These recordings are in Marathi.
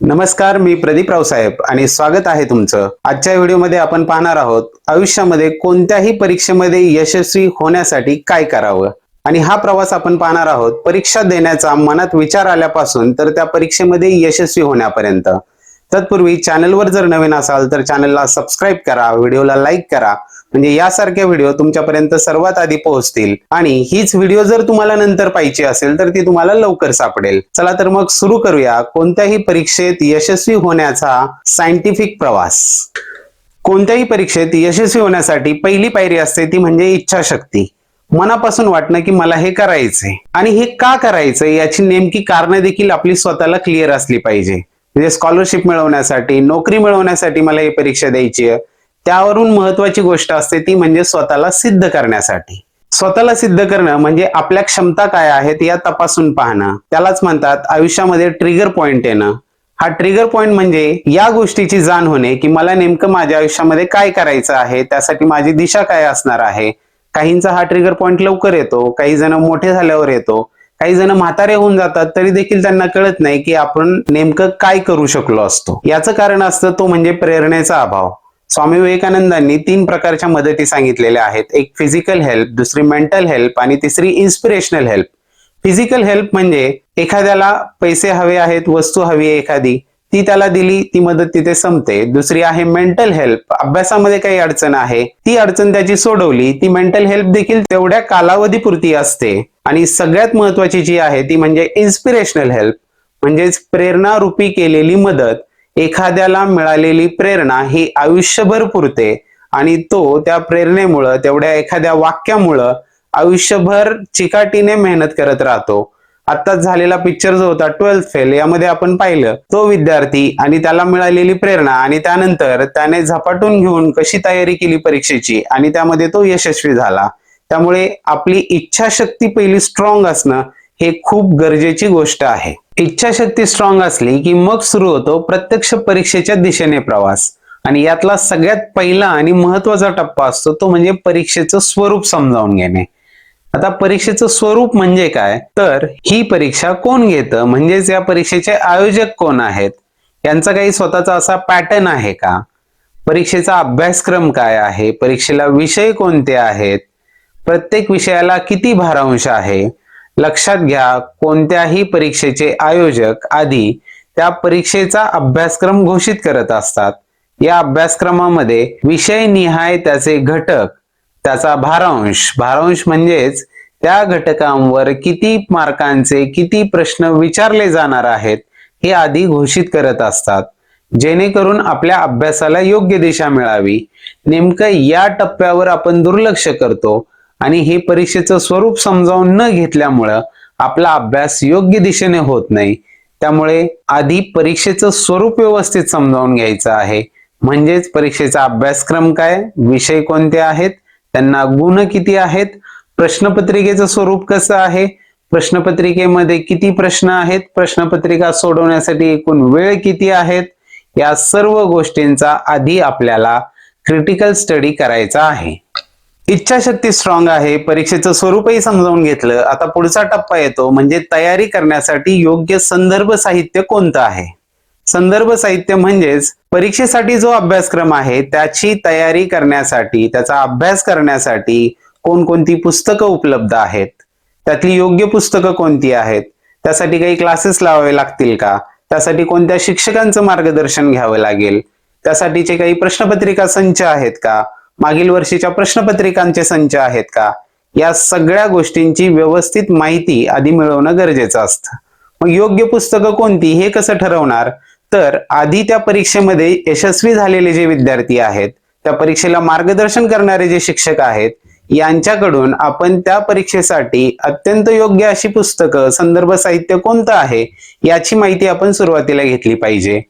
नमस्कार मी प्रदीप रावसाहेब आणि स्वागत आहे तुमचं. आजच्या व्हिडिओमध्ये आपण पाहणार आहोत आयुष्यामध्ये कोणत्याही परीक्षेमध्ये यशस्वी होण्यासाठी काय करावं? आणि हा प्रवास आपण पाहणार आहोत परीक्षा देण्याचा मनात विचार आल्यापासून तर त्या परीक्षेमध्ये यशस्वी होण्यापर्यंत. तत्पूर्वी चॅनलवर जर नवीन असाल तर चॅनलला सबस्क्राईब करा व्हिडिओला लाईक करा. म्हणजे यासारखे व्हिडिओ तुमच्यापर्यंत सर्वात आधी पोहोचतील. आणि हीच व्हिडिओ जर तुम्हाला नंतर पाहिजे असेल तर ती तुम्हाला लवकर सापडेल. चला तर मग सुरू करूया. कोणत्याही परीक्षेत यशस्वी होण्याचा सायंटिफिक प्रवास. कोणत्याही परीक्षेत यशस्वी होण्यासाठी पहिली पायरी असते ती म्हणजे इच्छाशक्ती. मनापासून वाटणं की मला हे करायचंय. आणि हे का करायचंय याची नेमकी कारणं देखील आपली स्वतःला क्लिअर असली पाहिजे. म्हणजे स्कॉलरशिप मिळवण्यासाठी नोकरी मिळवण्यासाठी मला ही परीक्षा द्यायची आहे. त्यावरून महत्वाची गोष्ट असते ती म्हणजे स्वतःला सिद्ध करण्यासाठी. स्वतःला सिद्ध करणं म्हणजे आपल्या क्षमता काय आहेत या तपासून पाहणं. त्यालाच म्हणतात आयुष्यामध्ये ट्रिगर पॉइंट येणं. हा ट्रिगर पॉइंट म्हणजे या गोष्टीची जाण होणे की मला नेमकं माझ्या आयुष्यामध्ये काय करायचं आहे त्यासाठी माझी दिशा काय असणार आहे. काहींचा हा ट्रिगर पॉइंट लवकर येतो काही जण मोठे झाल्यावर येतो काही जण म्हातारे होऊन जातात तरी देखील त्यांना कळत नाही की आपण नेमकं काय करू शकलो असतो. याचं कारण असतं तो म्हणजे प्रेरणेचा अभाव. स्वामी विवेकानंदांनी तीन प्रकारच्या मदती सांगितलेल्या आहेत. एक फिजिकल हेल्प दुसरी मेंटल हेल्प आणि तिसरी इन्स्पिरेशनल हेल्प फिजिकल हेल्प म्हणजे एखाद्याला पैसे हवे आहेत वस्तू हवी आहे एखादी ती त्याला दिली ती मदत तिथे संपते. दुसरी आहे मेंटल हेल्प अभ्यासामध्ये काही अडचण आहे ती अडचण त्याची सोडवली ती मेंटल हेल्प देखील तेवढ्या कालावधीपुरती असते. आणि सगळ्यात महत्वाची जी आहे ती म्हणजे इन्स्पिरेशनल हेल्प म्हणजेच प्रेरणा रूपी केलेली मदत. एखाद्याला मिळालेली प्रेरणा ही आयुष्यभर पुरते आणि तो त्या प्रेरणेमुळं तेवढ्या एखाद्या वाक्यामुळं आयुष्यभर चिकाटीने मेहनत करत राहतो. आत्ताच झालेला पिक्चर जो होता ट्वेल्थ फेल यामध्ये आपण पाहिलं. तो विद्यार्थी आणि त्याला मिळालेली प्रेरणा आणि त्यानंतर त्याने झपाटून घेऊन कशी तयारी केली परीक्षेची आणि त्यामध्ये तो यशस्वी झाला. त्यामुळे आपली इच्छाशक्ती पहिली स्ट्रॉंग असणं हे खूप गरजेची गोष्ट आहे. इच्छाशक्ती स्ट्रॉंग असली की मग सुरू होतो प्रत्यक्ष परीक्षेच्या दिशेने प्रवास. आणि यातला सगळ्यात पहिला आणि महत्त्वाचा टप्पा असतो तो म्हणजे परीक्षेचं स्वरूप समजावून घेणे. आता परीक्षेचं स्वरूप म्हणजे काय? तर ही परीक्षा कोण घेतं? म्हणजेच या परीक्षेचे आयोजक कोण आहेत? यांचा काही स्वतःचा असा पॅटर्न आहे का? परीक्षेचा अभ्यासक्रम काय आहे? परीक्षेला विषय कोणते आहेत? प्रत्येक विषयाला किती भारांश आहे? लक्षात घ्या कोणत्याही परीक्षेचे आयोजक आधी त्या परीक्षेचा अभ्यासक्रम घोषित करत असतात. या अभ्यासक्रमामध्ये विषय निहाय त्याचे घटक त्याचा भारांश भारांश म्हणजेच त्या घटकांवर किती मार्कांचे किती प्रश्न विचारले जाणार आहेत हे आधी घोषित करत असतात. जेणेकरून आपल्या अभ्यासाला योग्य दिशा मिळावी. नेमकं या टप्प्यावर आपण दुर्लक्ष करतो आणि हे परीक्षेचं स्वरूप समजावून न घेतल्यामुळं आपला अभ्यास योग्य दिशेने होत नाही. त्यामुळे आधी परीक्षेचं स्वरूप व्यवस्थित समजावून घ्यायचं आहे. म्हणजेच परीक्षेचा अभ्यासक्रम काय? विषय कोणते आहेत? त्यांना गुण किती आहेत? प्रश्नपत्रिकेचं स्वरूप कसं आहे? प्रश्नपत्रिकेमध्ये किती प्रश्न आहेत? प्रश्नपत्रिका सोडवण्यासाठी एकूण वेळ किती आहेत? या सर्व गोष्टींचा आधी आपल्याला क्रिटिकल स्टडी करायचा आहे. इच्छाशक्ती स्ट्रॉंग आहे परीक्षेचं स्वरूपही समजावून घेतलं. आता पुढचा टप्पा येतो म्हणजे तयारी करण्यासाठी योग्य संदर्भ साहित्य कोणतं आहे? संदर्भ साहित्य म्हणजेच परीक्षेसाठी जो अभ्यासक्रम आहे त्याची तयारी करण्यासाठी त्याचा अभ्यास करण्यासाठी कोणकोणती पुस्तकं उपलब्ध आहेत? त्यातली योग्य पुस्तकं कोणती आहेत? त्यासाठी काही क्लासेस लावावे लागतील का? त्यासाठी कोणत्या शिक्षकांचं मार्गदर्शन घ्यावं लागेल? त्यासाठीचे काही प्रश्नपत्रिका संच आहेत का? मागील वर्षीच्या प्रश्नपत्रिकांचे संच आहेत का? या सगळ्या गोष्टींची व्यवस्थित माहिती आधी मिळवणं गरजेचं असतं. मग योग्य पुस्तकं कोणती? हे कसं ठरवणार? तर आधी त्या परीक्षेमध्ये यशस्वी झालेले जे विद्यार्थी आहेत त्या परीक्षेला मार्गदर्शन करणारे जे शिक्षक आहेत यांच्याकडून आपण त्या परीक्षेसाठी अत्यंत योग्य अशी पुस्तकं संदर्भ साहित्य कोणतं आहे याची माहिती आपण सुरुवातीला घेतली पाहिजे.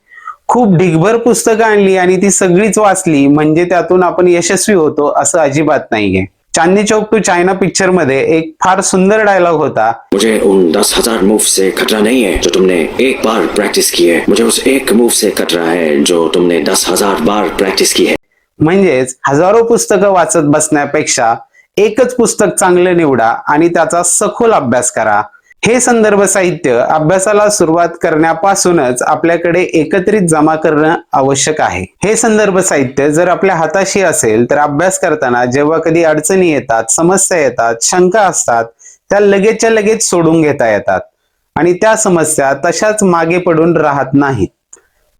खूप ढिगभर पुस्तकं आणली आणि ती सगळीच वाचली म्हणजे त्यातून आपण यशस्वी होतो असं अजिबात नाहीये. चांदनी चौक टू चायना पिक्चरमध्ये एक फार सुंदर डायलॉग होता. मुझे उन दस हजार मूव से खतरा नहीं है जो तुमने एक बार प्रैक्टिस की है। मुझे उस एक मूव से खतरा है जो तुमने दस हजार बार प्रैक्टिस की है। म्हणजेच हजारो पुस्तकं वाचत बसण्यापेक्षा एकच पुस्तक चांगलं निवडा आणि त्याचा सखोल अभ्यास करा. हे संदर्भ साहित्य अभ्यासाला सुरुवात करण्यापासूनच आपल्याकडे एकत्रित जमा करणं आवश्यक आहे. हे संदर्भ साहित्य जर आपल्या हाताशी असेल तर अभ्यास करताना जेव्हा कधी अडचणी येतात समस्या येतात शंका असतात त्या लगेचच्या लगेच सोडून घेता येतात. आणि त्या समस्या तशाच मागे पडून राहत नाहीत.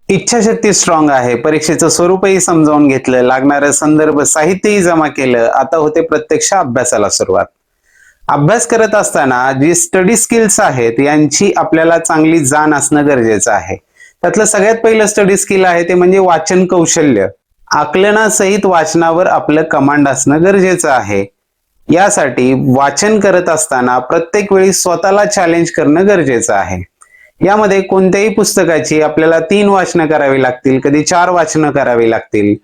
इच्छाशक्ती स्ट्रॉंग आहे परीक्षेचं स्वरूपही समजावून घेतलं लागणारं संदर्भ साहित्यही जमा केलं आता होते प्रत्यक्ष अभ्यासाला सुरुवात. अभ्यास करत असताना जी स्टडी स्किल्स आहेत यांची आपल्याला चांगली जाण असणं गरजेचं आहे. त्यातलं सगळ्यात पहिलं स्टडी स्किल आहे ते म्हणजे वाचन कौशल्य. आकलनासहित वाचनावर आपलं कमांड असणं गरजेचं आहे. यासाठी वाचन करत असताना प्रत्येक वेळी स्वतःला चॅलेंज करणं गरजेचं आहे. यामध्ये कोणत्याही पुस्तकाची आपल्याला तीन वाचनं करावी लागतील कधी चार वाचनं करावी लागतील.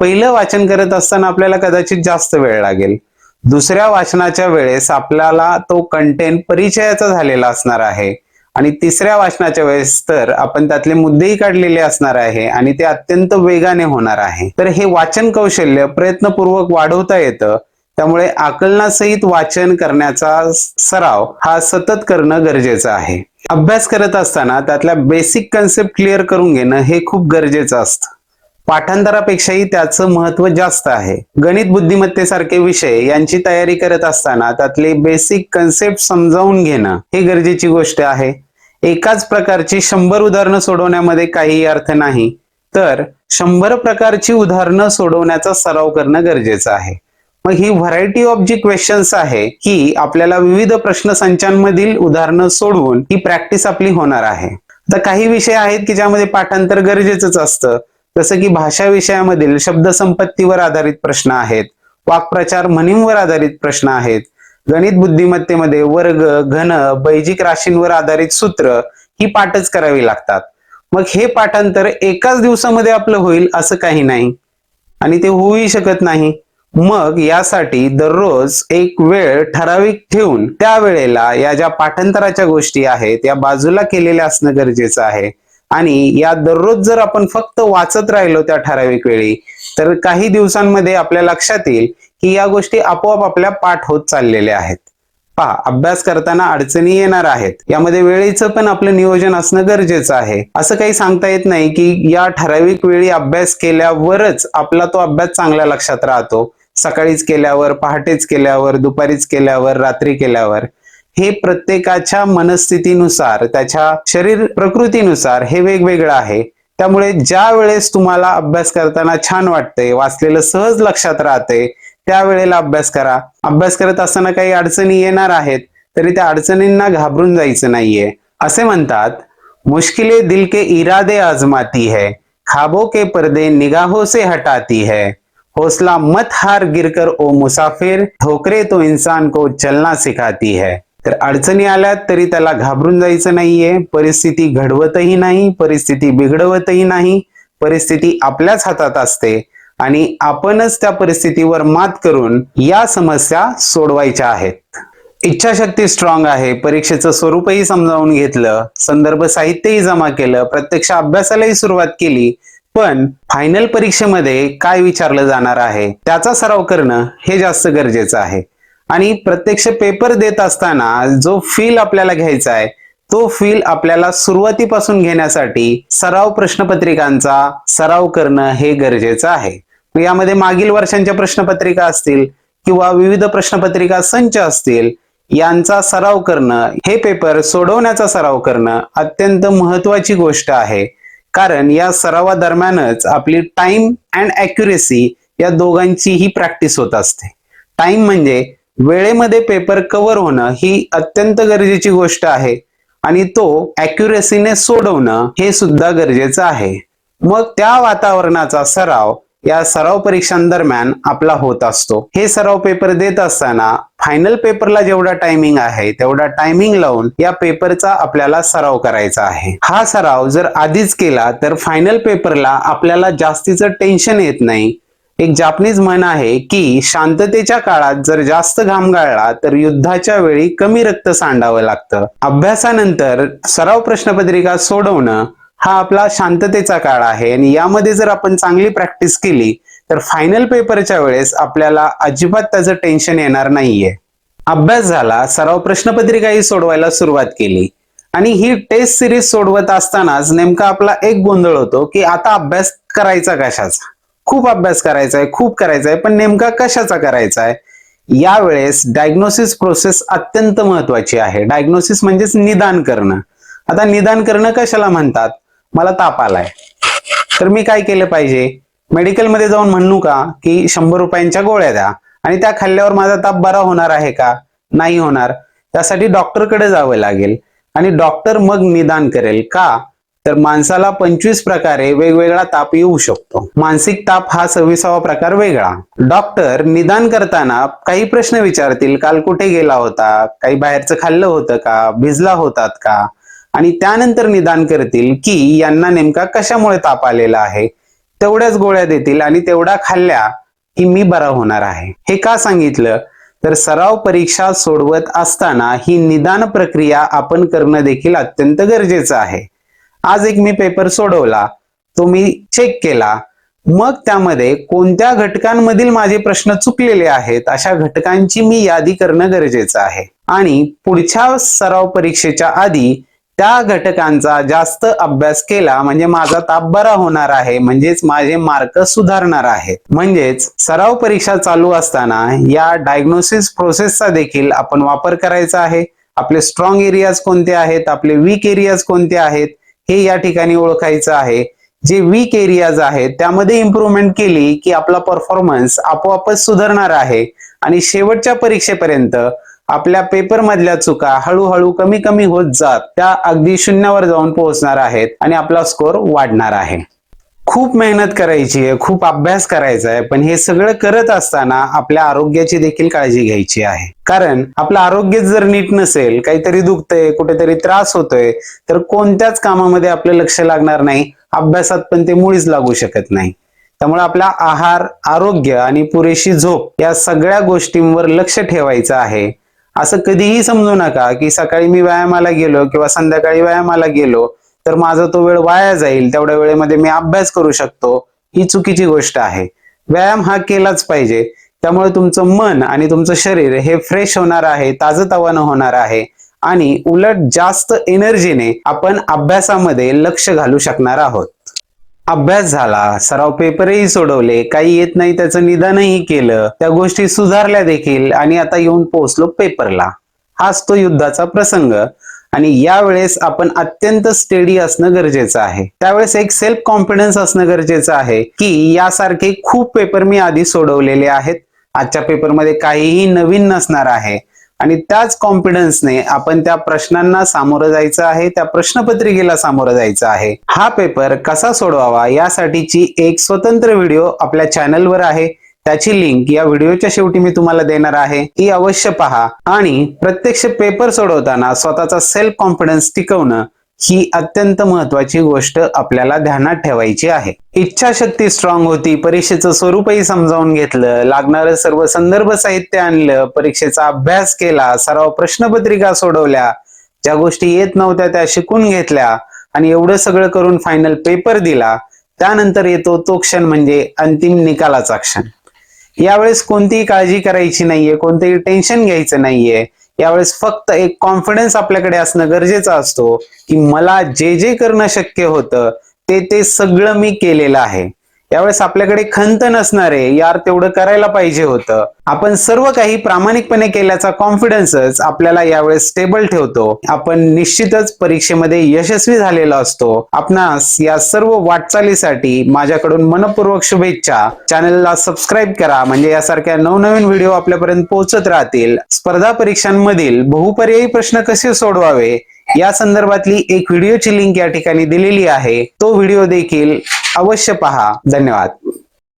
पहिलं वाचन करत असताना आपल्याला कदाचित जास्त वेळ लागेल. दुसऱ्या वाचनाच्या वेळेस आपल्याला तो कंटेंट परिचयाचा झालेला असणार आहे. आणि तिसऱ्या वाचनाच्या वेळेस तर आपण त्यातले मुद्देही काढलेले असणार आहे आणि ते अत्यंत वेगाने होणार आहे. तर हे वाचन कौशल्य प्रयत्नपूर्वक वाढवता येतं. त्यामुळे आकलनासहित वाचन करण्याचा सराव हा सतत करणं गरजेचं आहे. अभ्यास करत असताना त्यातल्या बेसिक कन्सेप्ट क्लिअर करून घेणं हे खूप गरजेचं असतं. पाठांतरापेक्षाही त्याचं महत्त्व जास्त आहे. गणित बुद्धिमत्तेसारखे विषय यांची तयारी करत असताना त्यातले बेसिक कन्सेप्ट समजावून घेणं हे गरजेची गोष्ट आहे. एकाच प्रकारची शंभर उदाहरणं सोडवण्यामध्ये काही अर्थ नाही. तर शंभर प्रकारची उदाहरणं सोडवण्याचा सराव करणं गरजेचं आहे. मग ही व्हरायटी ऑफ जी क्वेश्चन्स आहे ही आपल्याला विविध प्रश्न संचांमधील उदाहरणं सोडवून ही प्रॅक्टिस आपली होणार आहे. आता काही विषय आहेत की ज्यामध्ये पाठांतर गरजेचंच असतं. जसं की भाषा विषयामधील शब्दसंपत्तीवर आधारित प्रश्न आहेत वाक्प्रचार म्हणींवर आधारित प्रश्न आहेत गणित बुद्धिमत्तेमध्ये वर्ग घन बैजिक राशींवर आधारित सूत्र ही पाठच करावी लागतात. मग हे पाठांतर एकाच दिवसामध्ये आपलं होईल असं काही नाही. आणि ते होऊही शकत नाही. मग यासाठी दररोज एक वेळ ठराविक ठेवून त्या वेळेला या ज्या पाठांतराच्या गोष्टी आहेत या बाजूला केलेल्या असणं गरजेचं आहे. आणि या दररोज जर आपण फक्त वाचत राहिलो त्या ठराविक वेळी तर काही दिवसांमध्ये आपल्या लक्षात येईल की या गोष्टी आपोआप आपल्या पाठ होत चाललेल्या आहेत. पहा अभ्यास करताना अडचणी येणार आहेत. यामध्ये वेळेचं पण आपलं नियोजन असणं गरजेचं आहे. असं काही सांगता येत नाही की या ठराविक वेळी अभ्यास केल्यावरच आपला तो अभ्यास चांगल्या लक्षात राहतो. सकाळीच केल्यावर पहाटेच केल्यावर दुपारीच केल्यावर रात्री केल्यावर. हे प्रत्येकाच्या मनस्थितीनुसार त्याच्या शरीर प्रकृतीनुसार हे वेगवेगळं आहे. त्यामुळे ज्या वेळेस तुम्हाला अभ्यास करताना छान वाटतंय वाचलेलं सहज लक्षात राहते त्यावेळेला अभ्यास करा. अभ्यास करत असताना काही अडचणी येणार आहेत तरी त्या अडचणींना घाबरून जायचं नाहीये. असे म्हणतात मुश्किले दिल के इरादे आजमाती है खाबो के पर्दे निगाहों से हटाती है। हौसला मत हार गिरकर ओ मुसाफिर ठोकरे तो इंसान को चलना सिखाती है। तर अडचणी आल्यात तरी त्याला घाबरून जायचं नाहीये. परिस्थिती घडवतही नाही परिस्थिती बिघडवतही नाही परिस्थिती आपल्याच हातात असते. आणि आपणच त्या परिस्थितीवर मात करून या समस्या सोडवायच्या आहेत. इच्छाशक्ती स्ट्रॉंग आहे. परीक्षेचं स्वरूपही समजावून घेतलं. संदर्भ साहित्यही जमा केलं. प्रत्यक्ष अभ्यासालाही सुरुवात केली. पण फायनल परीक्षेमध्ये काय विचारलं जाणार आहे? त्याचा सराव करणं हे जास्त गरजेचं आहे. आणि प्रत्यक्ष पेपर देत असताना जो फील आपल्याला घ्यायचा आहे तो फील आपल्याला सुरुवातीपासून घेण्यासाठी सराव प्रश्नपत्रिकांचा सराव करणं हे गरजेचं आहे. यामध्ये मागील वर्षांच्या प्रश्नपत्रिका असतील किंवा विविध प्रश्नपत्रिका संच असतील यांचा सराव करणं हे पेपर सोडवण्याचा सराव करणं अत्यंत महत्वाची गोष्ट आहे. कारण या सरावादरम्यानच आपली टाइम अँड अॅक्युरेसी या दोघांचीही प्रॅक्टिस होत असते. टाइम म्हणजे वेळेमध्ये पेपर कव्हर होणं ही अत्यंत गरजेची गोष्ट आहे. आणि तो अॅक्युरेसीने सोडवणं हे सुद्धा गरजेचं आहे. मग त्या वातावरणाचा सराव या सराव परीक्षांदरम्यान आपला होत असतो. हे सराव पेपर देत असताना फायनल पेपरला जेवढा टायमिंग आहे तेवढा टायमिंग लावून या पेपरचा आपल्याला सराव करायचा आहे. हा सराव जर आधीच केला तर फायनल पेपरला आपल्याला जास्तीचं टेन्शन येत नाही. एक जापनीज म्हण आहे की शांततेच्या काळात जर जास्त घाम गाळला तर युद्धाच्या वेळी कमी रक्त सांडावं लागतं. अभ्यासानंतर सराव प्रश्नपत्रिका सोडवणं हा आपला शांततेचा काळ आहे. आणि यामध्ये जर आपण चांगली प्रॅक्टिस केली तर फायनल पेपरच्या वेळेस आपल्याला अजिबात त्याचं टेन्शन येणार नाहीये. अभ्यास झाला सराव प्रश्नपत्रिकाही सोडवायला सुरुवात केली. आणि ही टेस्ट सिरीज सोडवत असतानाच नेमका आपला एक गोंधळ होतो की आता अभ्यास करायचा कशाचा? खूप अभ्यास करायचा आहे खूप करायचा आहे पण नेमका कशाचा करायचा आहे यावेळेस डायग्नोसिस प्रोसेस अत्यंत महत्वाची आहे. डायग्नोसिस म्हणजेच निदान करणं. आता निदान करणं कशाला म्हणतात? मला ताप आलाय. तर मी काय केलं पाहिजे? मेडिकलमध्ये जाऊन म्हणू का की शंभर रुपयांच्या गोळ्या द्या आणि त्या खाल्ल्यावर माझा ताप बरा होणार आहे का? नाही होणार. त्यासाठी डॉक्टरकडे जावं लागेल आणि डॉक्टर मग निदान करेल का? तर माणसाला पंचवीस प्रकारे वेगवेगळा ताप येऊ शकतो. मानसिक ताप हा सव्वीसावा प्रकार वेगळा. डॉक्टर निदान करताना काही प्रश्न विचारतील काल कुठे गेला होता? काही बाहेरचं खाल्लं होतं का? भिजला होतात का? आणि त्यानंतर निदान करतील की यांना नेमका कशामुळे ताप आलेला आहे. तेवढ्याच गोळ्या देतील आणि तेवढ्या खाल्ल्या की मी बरा होणार आहे. हे का सांगितलं? तर सराव परीक्षा सोडवत असताना ही निदान प्रक्रिया आपण करणं देखील अत्यंत गरजेचं आहे. आज एक मी पेपर सोडवला. तो मी चेक केला. मग त्यामध्ये कोणत्या घटकांमधील माझे प्रश्न चुकलेले आहेत अशा घटकांची मी यादी करणं गरजेचं आहे. आणि पुढच्या सराव परीक्षेच्या आधी त्या घटकांचा जास्त अभ्यास केला म्हणजे माझा ताप बरा होणार आहे म्हणजेच माझे मार्क सुधारणार आहेत. म्हणजेच सराव परीक्षा चालू असताना या डायग्नोसिस प्रोसेसचा देखील आपण वापर करायचा आहे. आपले स्ट्रॉंग एरियाज कोणते आहेत आपले वीक एरियाज कोणते आहेत हे या ठिकाणी ओळखायचं आहे. जे वीक एरियाज आहेत त्यामध्ये इम्प्रूव्हमेंट केली की आपला परफॉर्मन्स आपोआपच सुधारणार आहे. आणि शेवटच्या परीक्षेपर्यंत आपल्या पेपर मधल्या चुका हळूहळू कमी कमी होत जात त्या अगदी शून्यावर जाऊन पोहोचणार आहेत आणि आपला स्कोर वाढणार आहे. खूप मेहनत करायची आहे खूप अभ्यास करायचा आहे पण हे सगळं करत असताना आपल्या आरोग्याची देखील काळजी घ्यायची आहे. कारण आपलं आरोग्य जर नीट नसेल काहीतरी दुखतंय कुठेतरी त्रास होतोय तर कोणत्याच कामामध्ये आपलं लक्ष लागणार नाही अभ्यासात पण ते मुळीच लागू शकत नाही. त्यामुळे आपला आहार आरोग्य आणि पुरेशी झोप या सगळ्या गोष्टींवर लक्ष ठेवायचं आहे. असं कधीही समजू नका की सकाळी मी व्यायामाला गेलो किंवा संध्याकाळी व्यायामाला गेलो तर माझा तो वेळ वाया जाईल तेवढ्या वेळेमध्ये मी अभ्यास करू शकतो. ही चुकीची गोष्ट आहे. व्यायाम हा केलाच पाहिजे. त्यामुळे तुमचं मन आणि तुमचं शरीर हे फ्रेश होणार आहे ताजतवानं होणार आहे आणि उलट जास्त एनर्जीने आपण अभ्यासामध्ये लक्ष घालू शकणार आहोत. अभ्यास झाला सराव पेपरही सोडवले काही येत नाही त्याचं निदानही केलं त्या गोष्टी सुधारल्या देखील आणि आता येऊन पोहोचलो पेपरला हाच तो युद्धाचा प्रसंग. आणि यावेळेस आपण अत्यंत स्टेडी असणं गरजेचं आहे. त्यावेळेस एक सेल्फ कॉन्फिडन्स असणं गरजेचं आहे की यासारखे खूप पेपर मी आधी सोडवलेले आहेत. आजच्या पेपरमध्ये काहीही नवीन नसणार आहे. आणि त्याच कॉन्फिडन्सने आपण त्या प्रश्नांना सामोरं जायचं आहे त्या प्रश्नपत्रिकेला सामोरं जायचं आहे. हा पेपर कसा सोडवावा यासाठीची एक स्वतंत्र व्हिडिओ आपल्या चॅनलवर आहे. त्याची लिंक या व्हिडिओच्या शेवटी मी तुम्हाला देणार आहे. ती अवश्य पहा आणि प्रत्यक्ष पेपर सोडवताना स्वतःचा सेल्फ कॉन्फिडन्स टिकवणं ही अत्यंत महत्वाची गोष्ट आपल्याला ध्यानात ठेवायची आहे. इच्छाशक्ती स्ट्रॉंग होती परीक्षेचं स्वरूपही समजावून घेतलं लागणारं सर्व संदर्भ साहित्य आणलं परीक्षेचा अभ्यास केला सराव प्रश्नपत्रिका सोडवल्या ज्या गोष्टी येत नव्हत्या त्या शिकून घेतल्या आणि एवढं सगळं करून फायनल पेपर दिला त्यानंतर येतो तो क्षण म्हणजे अंतिम निकालाचा क्षण. यावेळेस कोणतीही काळजी करायची नाहीये कोणतंही टेन्शन घ्यायचं नाहीये. यावेळेस फक्त एक कॉन्फिडन्स आपल्याकडे असणं गरजेचं असतो की मला जे जे करणं शक्य होतं ते ते सगळं मी केलेलं आहे. यावेळेस आपल्याकडे खंत नसणारे यार तेवढं करायला पाहिजे होतं. आपण सर्व काही प्रामाणिकपणे केल्याचा कॉन्फिडन्सच आपल्याला यावेळेस स्टेबल ठेवतो. आपण निश्चितच परीक्षेमध्ये यशस्वी झालेलो असतो. आपणास या सर्व वाटचालीसाठी माझ्याकडून मनपूर्वक शुभेच्छा. चॅनलला सबस्क्राईब करा म्हणजे यासारख्या नवनवीन व्हिडिओ आपल्यापर्यंत पोहोचत राहतील. स्पर्धा परीक्षांमधील बहुपर्यायी प्रश्न कसे सोडवावे? या संदर्भातली एक व्हिडिओची लिंक या ठिकाणी दिलेली आहे. तो व्हिडिओ देखील अवश्य पहा. धन्यवाद.